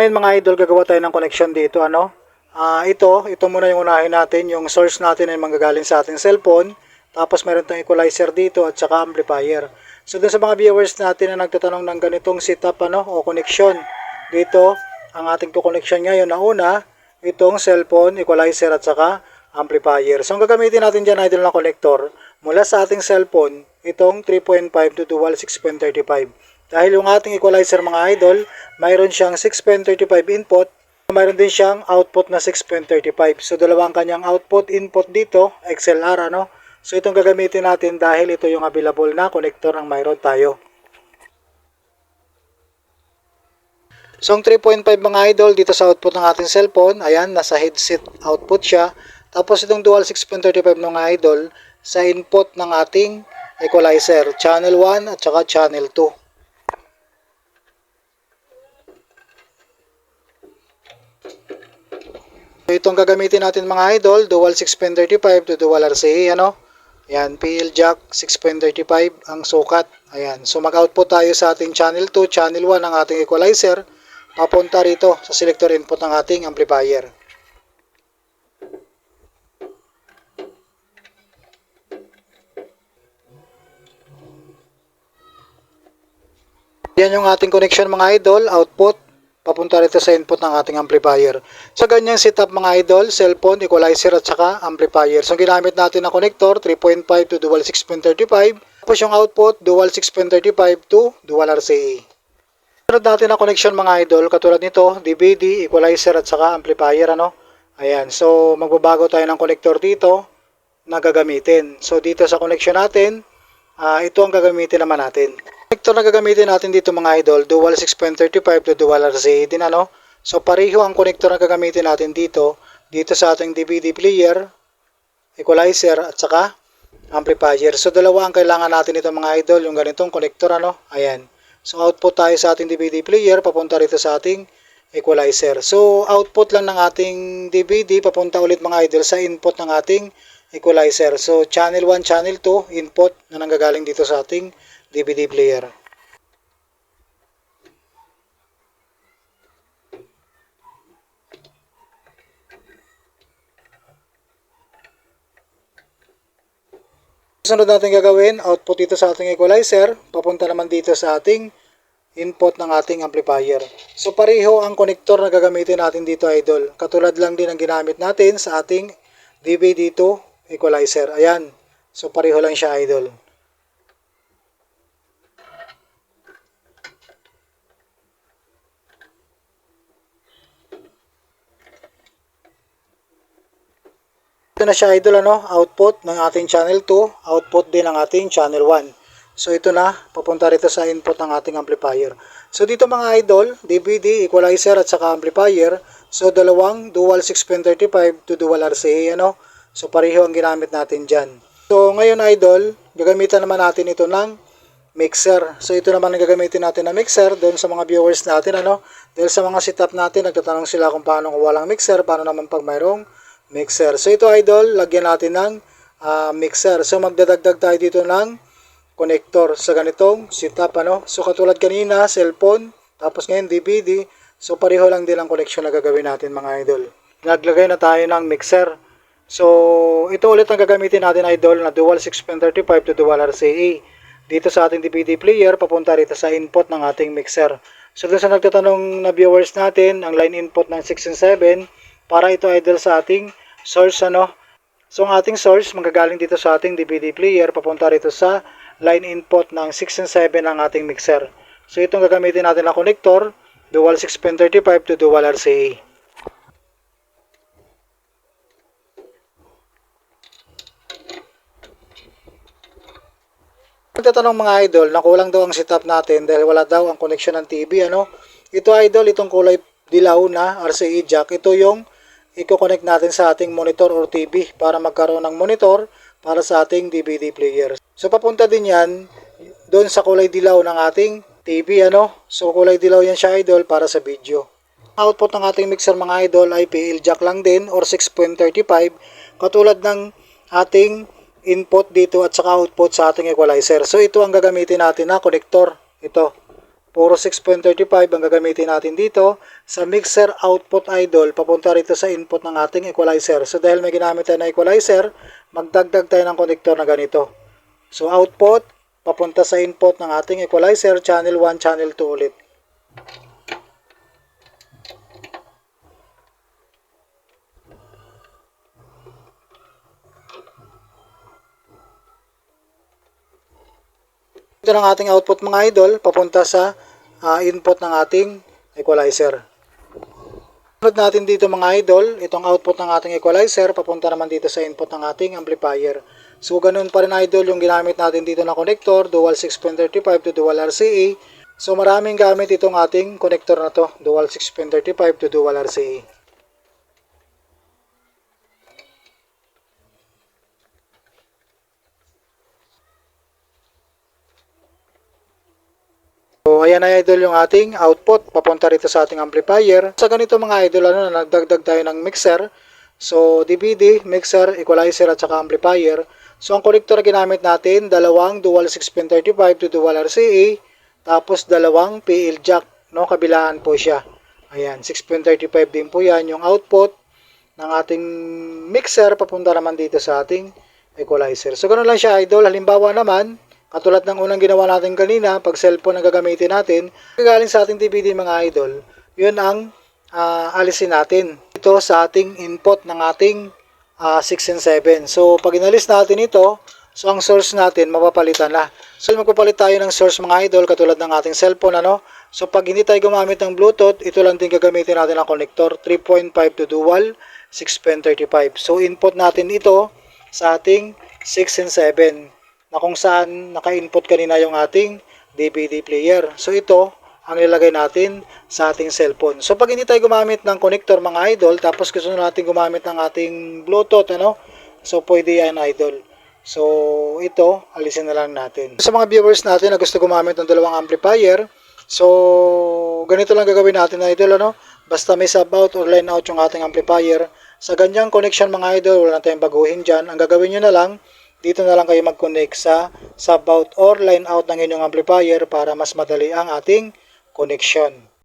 Ngayon mga idol, gagawa tayo ng connection dito. Ano? Ah, ito, ito muna yung unahin natin. Yung source natin ay manggagaling sa ating cellphone. Tapos meron tayong equalizer dito at saka amplifier. So dun sa mga viewers natin na nagtatanong ng ganitong setup ano, o connection. Dito, ang ating connection ngayon na una, itong cellphone, equalizer at saka amplifier. So ang gagamitin natin dyan idol na connector mula sa ating cellphone, itong 3.5 to dual 6.35. Dahil yung ating equalizer mga idol, mayroon siyang 6.35 input, mayroon din siyang output na 6.35. So dalawang kanyang output input dito, XLR ano. So itong gagamitin natin dahil ito yung available na connector ng mayroon tayo. So ang 3.5 mga idol dito sa output ng ating cellphone, ayan, nasa headset output siya. Tapos itong dual 6.35 mga idol sa input ng ating equalizer, channel 1 at saka channel 2. So, itong gagamitin natin mga idol, dual 6.35 to dual RCA, ano? Ayan, PL jack 6.35 ang sukat. Ayan, so mag-output tayo sa ating channel 2, channel 1 ng ating equalizer, papunta rito sa selector input ng ating amplifier. Yan yung ating connection mga idol, output, papunta rito sa input ng ating amplifier. Sa ganyang setup mga idol, cellphone, equalizer at saka amplifier. So ginamit natin na connector, 3.5 to dual 6.35. Tapos yung output, dual 6.35 to dual RCA. Sunod natin na connection mga idol, katulad nito, DVD, equalizer at saka amplifier. Ano? Ayan, so magbabago tayo ng connector dito na gagamitin. So dito sa connection natin, ah, ito ang gagamitin naman natin. Connector na gagamitin natin dito mga idol, dual 6.35 to dual RCA din ano. So pareho ang connector na gagamitin natin dito, dito sa ating DVD player, equalizer at saka amplifier. So dalawa ang kailangan natin ito mga idol, yung ganitong connector ano. Ayan. So output tayo sa ating DVD player, papunta rito sa ating equalizer. So output lang ng ating DVD, papunta ulit mga idol sa input ng ating equalizer. So channel 1, channel 2, input na nanggagaling dito sa ating DVD player. Sunod natin gagawin, output dito sa ating equalizer, papunta naman dito sa ating input ng ating amplifier. So pareho ang connector na gagamitin natin dito idol. Katulad lang din ang ginamit natin sa ating DVD to equalizer. Ayan. So pareho lang siya idol. Ito na siya idol ano, output ng ating channel 2, output din ng ating channel 1. So ito na, papunta rito sa input ng ating amplifier. So dito mga idol, DVD, equalizer at saka amplifier. So dalawang dual 6.35 to dual RCA ano. So pareho ang ginamit natin dyan. So ngayon idol, gagamitan naman natin ito ng mixer. So ito naman ang gagamitin natin na mixer doon sa mga viewers natin ano. Dahil sa mga setup natin, nagtatanong sila kung paano kung walang mixer, paano naman pag mayroong mixer. So ito idol, lagyan natin ng ah, mixer. So magdadagdag tayo dito ng connector sa ganitong setup ano. So katulad kanina, cellphone, tapos ngayon DVD. So pareho lang din ang connection na gagawin natin mga idol. Naglagay na tayo ng mixer. So ito ulit ang gagamitin natin idol na dual 6.35 to dual RCA. Dito sa ating DVD player, papunta rito sa input ng ating mixer. So doon sa nagtatanong na viewers natin, ang line input ng 6 and 7, para ito idol sa ating source ano. So ang ating source manggagaling dito sa ating DVD player papunta rito sa line input ng 6 and 7 ng ating mixer. So itong gagamitin natin na connector, dual 6.35 to dual RCA. Nagtatanong mga idol na kulang daw ang setup natin dahil wala daw ang connection ng TV ano. Ito idol, itong kulay dilaw na RCA jack, ito yung i-connect natin sa ating monitor or TV para magkaroon ng monitor para sa ating DVD player. So papunta din yan doon sa kulay dilaw ng ating TV ano. So kulay dilaw yan siya idol para sa video. Output ng ating mixer mga idol ay PL jack lang din or 6.35 katulad ng ating input dito at saka output sa ating equalizer. So ito ang gagamitin natin na connector. Ito. Puro 6.35 ang gagamitin natin dito. Sa mixer output idol, papunta rito sa input ng ating equalizer. So dahil may ginamit tayo na equalizer, magdagdag tayo ng connector na ganito. So output, papunta sa input ng ating equalizer, channel 1, channel 2 ulit. Ito ng ating output mga idol, papunta sa ah, input ng ating equalizer. Sunod natin dito mga idol, itong output ng ating equalizer, papunta naman dito sa input ng ating amplifier. So ganun pa rin idol yung ginamit natin dito na connector, dual 6.35 to dual RCA. So maraming gamit itong ating connector na to, dual 6.35 to dual RCA. Ayan na idol yung ating output papunta rito sa ating amplifier. Sa ganito mga idol, ano, na nagdagdag tayo ng mixer. So, DVD, mixer, equalizer at saka amplifier. So, ang connector na ginamit natin, dalawang dual 6.35 to dual RCA, tapos dalawang PL jack, no, kabilaan po siya. Ayan, 6.35 din po yan yung output ng ating mixer papunta naman dito sa ating equalizer. So, ganun lang siya idol. Halimbawa naman, Katulad ng unang ginawa natin kanina, pag cellphone ang gagamitin natin, galing sa ating DVD mga idol, yun ang ah, alisin natin. Ito sa ating input ng ating ah, 6 and 7. So, pag inalis natin ito, so ang source natin, mapapalitan na. So, magpapalit tayo ng source mga idol, katulad ng ating cellphone, ano? So, pag hindi tayo gumamit ng Bluetooth, ito lang din gagamitin natin ang connector, 3.5 to dual, 6.35. So, input natin ito sa ating 6 and 7 na kung saan naka-input kanina yung ating DVD player. So ito ang nilagay natin sa ating cellphone. So pag hindi tayo gumamit ng connector mga idol, tapos gusto natin gumamit ng ating Bluetooth, ano? So pwede yan idol. So ito, alisin na lang natin. Sa mga viewers natin na gusto gumamit ng dalawang amplifier, so ganito lang gagawin natin idol, ano? Basta may sub out or line out yung ating amplifier. Sa ganyang connection mga idol, wala na tayong baguhin dyan. Ang gagawin nyo na lang, dito na lang kayo mag-connect sa sub out or line out ng inyong amplifier para mas madali ang ating connection.